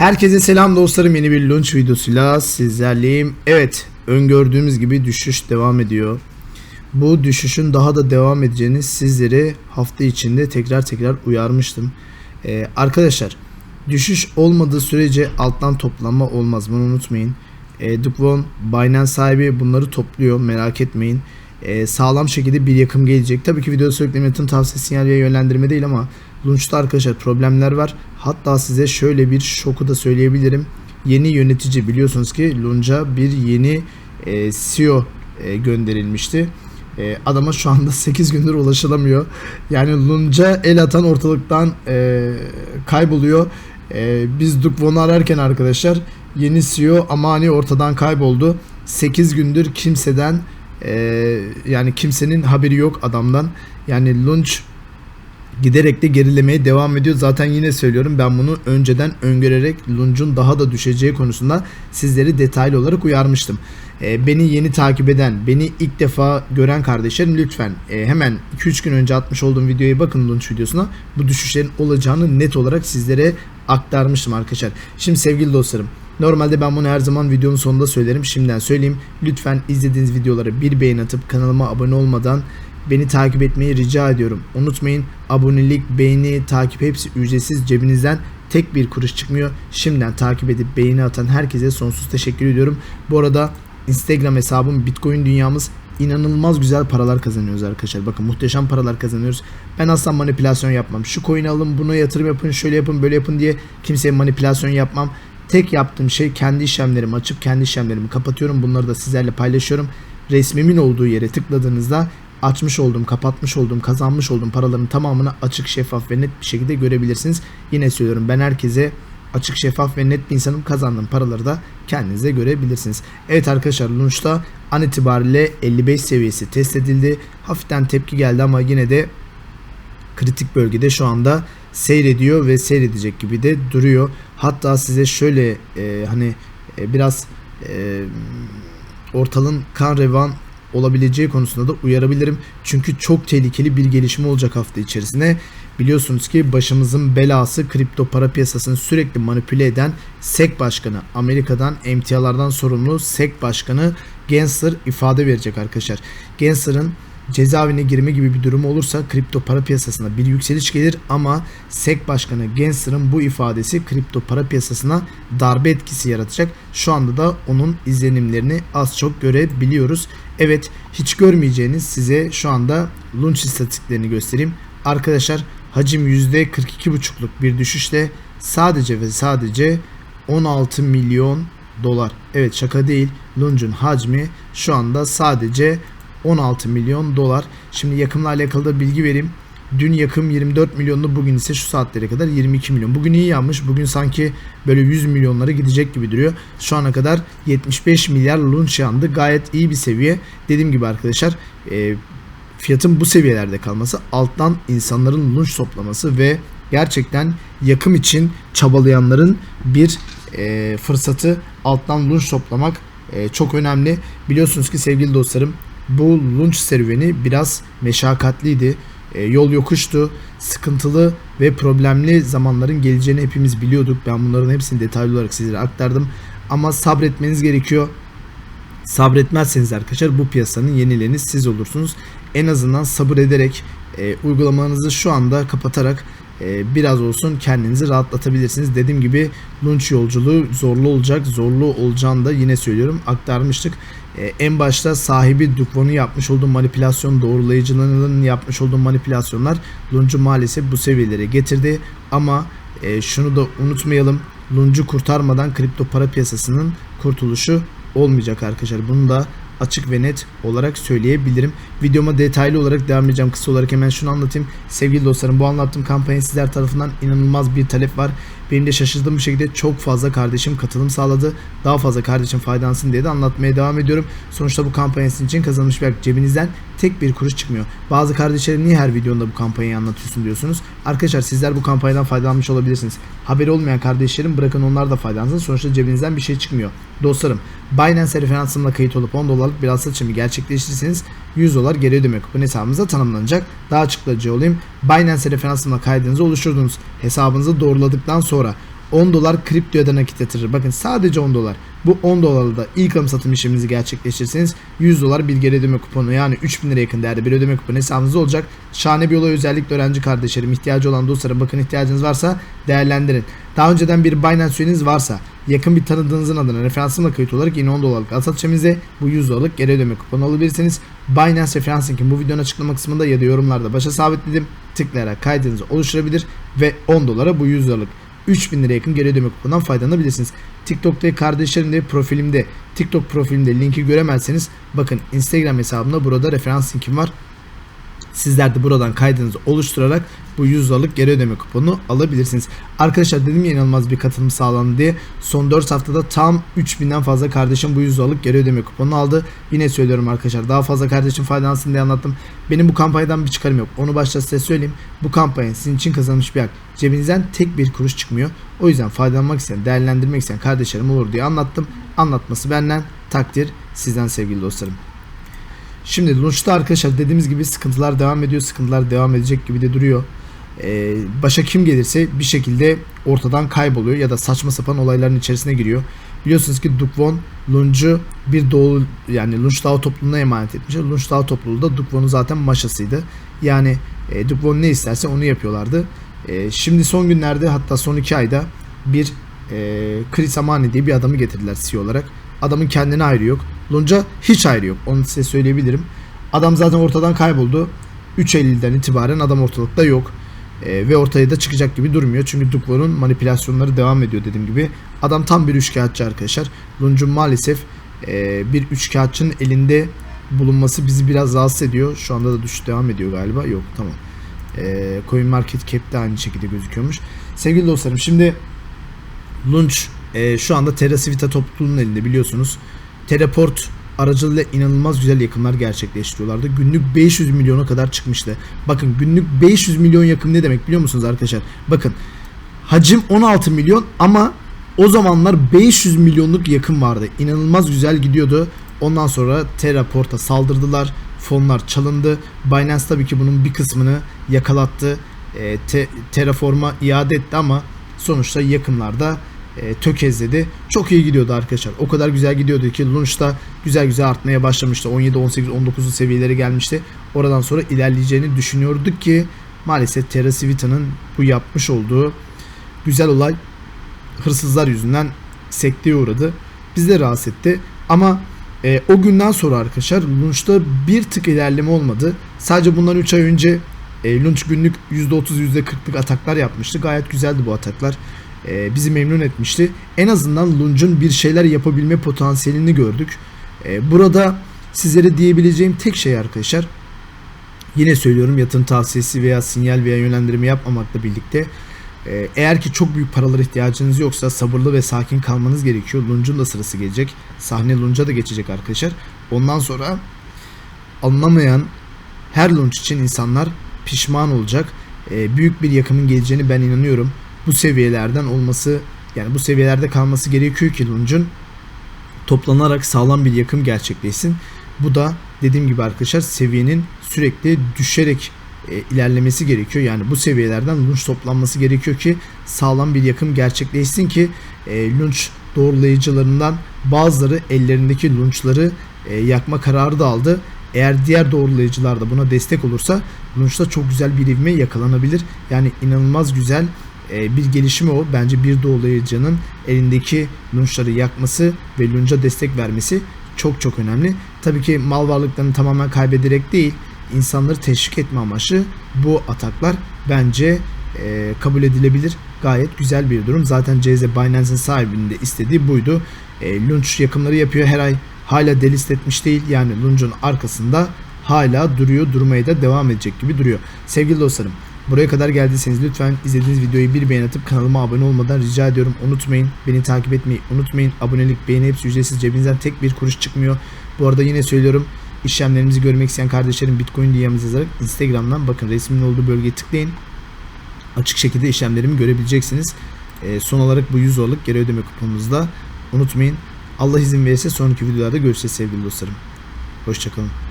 Herkese selam dostlarım yeni bir launch videosuyla sizlerleyim. Evet öngördüğümüz gibi düşüş devam ediyor. Bu düşüşün daha da devam edeceğini sizleri hafta içinde tekrar tekrar uyarmıştım. Ee, arkadaşlar düşüş olmadığı sürece alttan toplanma olmaz bunu unutmayın. E, Dukvon Binance sahibi bunları topluyor merak etmeyin. E, sağlam şekilde bir yakım gelecek. Tabii ki video sürekli yönetim tavsiye sinyal ve yönlendirme değil ama Launch'ta arkadaşlar problemler var. Hatta size şöyle bir şoku da söyleyebilirim. Yeni yönetici biliyorsunuz ki Lunch'a bir yeni e, CEO e, gönderilmişti. E, adama şu anda 8 gündür ulaşılamıyor. Yani Lunch'a el atan ortalıktan e, kayboluyor. E, biz Dukvon'u ararken arkadaşlar yeni CEO ama hani ortadan kayboldu. 8 gündür kimseden e, yani kimsenin haberi yok adamdan. Yani Lunch giderek de gerilemeye devam ediyor. Zaten yine söylüyorum ben bunu önceden öngörerek Lunch'un daha da düşeceği konusunda sizleri detaylı olarak uyarmıştım. Ee, beni yeni takip eden, beni ilk defa gören kardeşlerim lütfen e, hemen 2-3 gün önce atmış olduğum videoya bakın Lunch videosuna. Bu düşüşlerin olacağını net olarak sizlere aktarmıştım arkadaşlar. Şimdi sevgili dostlarım Normalde ben bunu her zaman videonun sonunda söylerim. Şimdiden söyleyeyim. Lütfen izlediğiniz videolara bir beğen atıp kanalıma abone olmadan beni takip etmeyi rica ediyorum. Unutmayın abonelik, beğeni, takip hepsi ücretsiz cebinizden tek bir kuruş çıkmıyor. Şimdiden takip edip beğeni atan herkese sonsuz teşekkür ediyorum. Bu arada Instagram hesabım Bitcoin dünyamız inanılmaz güzel paralar kazanıyoruz arkadaşlar. Bakın muhteşem paralar kazanıyoruz. Ben asla manipülasyon yapmam. Şu coin alın, buna yatırım yapın, şöyle yapın, böyle yapın diye kimseye manipülasyon yapmam. Tek yaptığım şey kendi işlemlerimi açıp kendi işlemlerimi kapatıyorum. Bunları da sizlerle paylaşıyorum. Resmimin olduğu yere tıkladığınızda açmış olduğum, kapatmış olduğum, kazanmış olduğum paraların tamamını açık, şeffaf ve net bir şekilde görebilirsiniz. Yine söylüyorum ben herkese açık, şeffaf ve net bir insanım. Kazandığım paraları da kendinize görebilirsiniz. Evet arkadaşlar Lunch'ta an itibariyle 55 seviyesi test edildi. Hafiften tepki geldi ama yine de kritik bölgede şu anda seyrediyor ve seyredecek gibi de duruyor. Hatta size şöyle e, hani e, biraz e, ortalığın kan revan olabileceği konusunda da uyarabilirim. Çünkü çok tehlikeli bir gelişme olacak hafta içerisinde. Biliyorsunuz ki başımızın belası kripto para piyasasını sürekli manipüle eden SEC başkanı, Amerika'dan emtialardan sorumlu SEC başkanı Gensler ifade verecek arkadaşlar. Gensler'ın cezaevine girme gibi bir durum olursa kripto para piyasasına bir yükseliş gelir ama SEC Başkanı Gensler'ın bu ifadesi kripto para piyasasına darbe etkisi yaratacak. Şu anda da onun izlenimlerini az çok görebiliyoruz. Evet hiç görmeyeceğiniz size şu anda launch istatistiklerini göstereyim. Arkadaşlar hacim %42,5'luk bir düşüşle sadece ve sadece 16 milyon dolar. Evet şaka değil. Lunch'un hacmi şu anda sadece 16 milyon dolar. Şimdi yakımla alakalı da bilgi vereyim. Dün yakım 24 milyonlu bugün ise şu saatlere kadar 22 milyon. Bugün iyi yanmış. Bugün sanki böyle 100 milyonlara gidecek gibi duruyor. Şu ana kadar 75 milyar lunch yandı. Gayet iyi bir seviye. Dediğim gibi arkadaşlar e, fiyatın bu seviyelerde kalması alttan insanların lunch toplaması ve gerçekten yakım için çabalayanların bir e, fırsatı alttan lunch toplamak e, çok önemli. Biliyorsunuz ki sevgili dostlarım bu lunch serüveni biraz meşakkatliydi. E, yol yokuştu, sıkıntılı ve problemli zamanların geleceğini hepimiz biliyorduk. Ben bunların hepsini detaylı olarak sizlere aktardım. Ama sabretmeniz gerekiyor. Sabretmezseniz arkadaşlar bu piyasanın yenileni siz olursunuz. En azından sabır ederek e, uygulamanızı şu anda kapatarak e, biraz olsun kendinizi rahatlatabilirsiniz. Dediğim gibi lunch yolculuğu zorlu olacak. Zorlu olacağını da yine söylüyorum. Aktarmıştık. E, en başta sahibi Dukvon'un yapmış olduğu manipülasyon, doğrulayıcılarının yapmış olduğu manipülasyonlar lunch'u maalesef bu seviyelere getirdi. Ama e, şunu da unutmayalım. Lunch'u kurtarmadan kripto para piyasasının kurtuluşu olmayacak arkadaşlar. Bunu da açık ve net olarak söyleyebilirim. Videoma detaylı olarak devam edeceğim. Kısa olarak hemen şunu anlatayım. Sevgili dostlarım bu anlattığım kampanya sizler tarafından inanılmaz bir talep var. Benim de şaşırdığım bir şekilde çok fazla kardeşim katılım sağladı. Daha fazla kardeşim faydalansın diye de anlatmaya devam ediyorum. Sonuçta bu kampanyası için kazanmış bir cebinizden tek bir kuruş çıkmıyor. Bazı kardeşlerim niye her videonda bu kampanyayı anlatıyorsun diyorsunuz. Arkadaşlar sizler bu kampanyadan faydalanmış olabilirsiniz. Haberi olmayan kardeşlerim bırakın onlar da faydalansın. Sonuçta cebinizden bir şey çıkmıyor. Dostlarım Binance referansımla kayıt olup 10 dolarlık bir al seçimi gerçekleştirirseniz 100 dolar geri ödeme kupon hesabınıza tanımlanacak. Daha açıklayıcı olayım. Binance referansımla kaydınızı oluşturduğunuz hesabınızı doğruladıktan sonra 10 dolar kriptoya da nakit yatırır. Bakın sadece 10 dolar. Bu 10 dolarla da ilk alım satım işleminizi gerçekleştirirseniz 100 dolar bir geri ödeme kuponu yani 3000 lira yakın değerde bir ödeme kuponu hesabınızda olacak. Şahane bir olay özellikle öğrenci kardeşlerim ihtiyacı olan dostlara bakın ihtiyacınız varsa değerlendirin. Daha önceden bir Binance üyeniz varsa yakın bir tanıdığınızın adına referansımla kayıt olarak yine 10 dolarlık al satış işleminize bu 100 dolarlık geri ödeme kuponu alabilirsiniz. Binance referans linkin bu videonun açıklama kısmında ya da yorumlarda başa sabitledim. Tıklayarak kaydınızı oluşturabilir ve 10 dolara bu 100 dolarlık 3000 lira yakın geri ödeme kuponundan faydalanabilirsiniz. TikTok'ta kardeşlerimde profilimde TikTok profilimde linki göremezseniz bakın Instagram hesabımda burada referans linkim var. Sizler de buradan kaydınızı oluşturarak bu 100 liralık geri ödeme kuponunu alabilirsiniz. Arkadaşlar dedim ya inanılmaz bir katılım sağlandı diye. Son 4 haftada tam 3000'den fazla kardeşim bu 100 liralık geri ödeme kuponunu aldı. Yine söylüyorum arkadaşlar daha fazla kardeşim faydalansın diye anlattım. Benim bu kampanyadan bir çıkarım yok. Onu başta size söyleyeyim. Bu kampanya sizin için kazanmış bir hak. Cebinizden tek bir kuruş çıkmıyor. O yüzden faydalanmak isteyen, değerlendirmek isteyen kardeşlerim olur diye anlattım. Anlatması benden, takdir sizden sevgili dostlarım. Şimdi launch'ta arkadaşlar dediğimiz gibi sıkıntılar devam ediyor. Sıkıntılar devam edecek gibi de duruyor. Ee, başa kim gelirse bir şekilde ortadan kayboluyor ya da saçma sapan olayların içerisine giriyor. Biliyorsunuz ki Dukvon Lunch'u bir doğu yani Lunch Dağ topluluğuna emanet etmiş. Lunch Dağ topluluğu da Dukvon'un zaten maşasıydı. Yani e, Dukvon ne isterse onu yapıyorlardı. E, şimdi son günlerde hatta son iki ayda bir e, Chris Amani diye bir adamı getirdiler CEO olarak. Adamın kendine ayrı yok. Lunch'a hiç ayrı yok. Onu size söyleyebilirim. Adam zaten ortadan kayboldu. 3 Eylül'den itibaren adam ortalıkta yok. E, ve ortaya da çıkacak gibi durmuyor. Çünkü Dukvo'nun manipülasyonları devam ediyor dediğim gibi. Adam tam bir üçkağıtçı arkadaşlar. Lunch'un maalesef e, bir üçkağıtçının elinde bulunması bizi biraz rahatsız ediyor. Şu anda da düşüş devam ediyor galiba. Yok tamam. E, Coin Market Cap de aynı şekilde gözüküyormuş. Sevgili dostlarım şimdi Lunch e, şu anda Terra Civita topluluğunun elinde biliyorsunuz. Teleport aracılığıyla inanılmaz güzel yakımlar gerçekleştiriyorlardı. Günlük 500 milyona kadar çıkmıştı. Bakın günlük 500 milyon yakım ne demek biliyor musunuz arkadaşlar? Bakın hacim 16 milyon ama o zamanlar 500 milyonluk yakın vardı. İnanılmaz güzel gidiyordu. Ondan sonra Terraport'a saldırdılar. Fonlar çalındı. Binance tabii ki bunun bir kısmını yakalattı. E, te, Terraform'a iade etti ama sonuçta yakınlarda e, tökezledi. Çok iyi gidiyordu arkadaşlar. O kadar güzel gidiyordu ki Launch'ta güzel güzel artmaya başlamıştı. 17, 18, 19'lu seviyelere gelmişti. Oradan sonra ilerleyeceğini düşünüyorduk ki maalesef Terra Civita'nın bu yapmış olduğu güzel olay hırsızlar yüzünden sekteye uğradı. Bizi de rahatsız etti. Ama e, o günden sonra arkadaşlar Launch'ta bir tık ilerleme olmadı. Sadece bundan 3 ay önce e, Launch günlük %30 %40'lık ataklar yapmıştı. Gayet güzeldi bu ataklar e, bizi memnun etmişti. En azından Lunch'un bir şeyler yapabilme potansiyelini gördük. E, burada sizlere diyebileceğim tek şey arkadaşlar yine söylüyorum yatırım tavsiyesi veya sinyal veya yönlendirme yapmamakla birlikte e, eğer ki çok büyük paralara ihtiyacınız yoksa sabırlı ve sakin kalmanız gerekiyor. Lunch'un da sırası gelecek. Sahne Lunch'a da geçecek arkadaşlar. Ondan sonra anlamayan her Lunch için insanlar pişman olacak. E, büyük bir yakımın geleceğini ben inanıyorum bu seviyelerden olması yani bu seviyelerde kalması gerekiyor ki Lunch'un toplanarak sağlam bir yakım gerçekleşsin. Bu da dediğim gibi arkadaşlar seviyenin sürekli düşerek e, ilerlemesi gerekiyor. Yani bu seviyelerden lunch toplanması gerekiyor ki sağlam bir yakım gerçekleşsin ki e, lunch doğrulayıcılarından bazıları ellerindeki lunchları e, yakma kararı da aldı. Eğer diğer doğrulayıcılar da buna destek olursa lunchta çok güzel bir ivme yakalanabilir. Yani inanılmaz güzel e, bir gelişimi o. Bence bir doğulayıcının elindeki lunçları yakması ve lunca destek vermesi çok çok önemli. Tabii ki mal varlıklarını tamamen kaybederek değil, insanları teşvik etme amaçlı bu ataklar bence e, kabul edilebilir. Gayet güzel bir durum. Zaten CZ Binance'in sahibinin de istediği buydu. E, lunch yakımları yapıyor her ay. Hala delist etmiş değil. Yani Lunch'un arkasında hala duruyor. Durmaya da devam edecek gibi duruyor. Sevgili dostlarım Buraya kadar geldiyseniz lütfen izlediğiniz videoyu bir beğen atıp kanalıma abone olmadan rica ediyorum. Unutmayın beni takip etmeyi unutmayın. Abonelik beğeni hepsi ücretsiz cebinizden tek bir kuruş çıkmıyor. Bu arada yine söylüyorum işlemlerimizi görmek isteyen kardeşlerim Bitcoin diyemiz yazarak Instagram'dan bakın resmin olduğu bölgeye tıklayın. Açık şekilde işlemlerimi görebileceksiniz. E, son olarak bu 100 dolarlık geri ödeme kuponumuzda unutmayın. Allah izin verirse sonraki videolarda görüşeceğiz sevgili dostlarım. Hoşçakalın.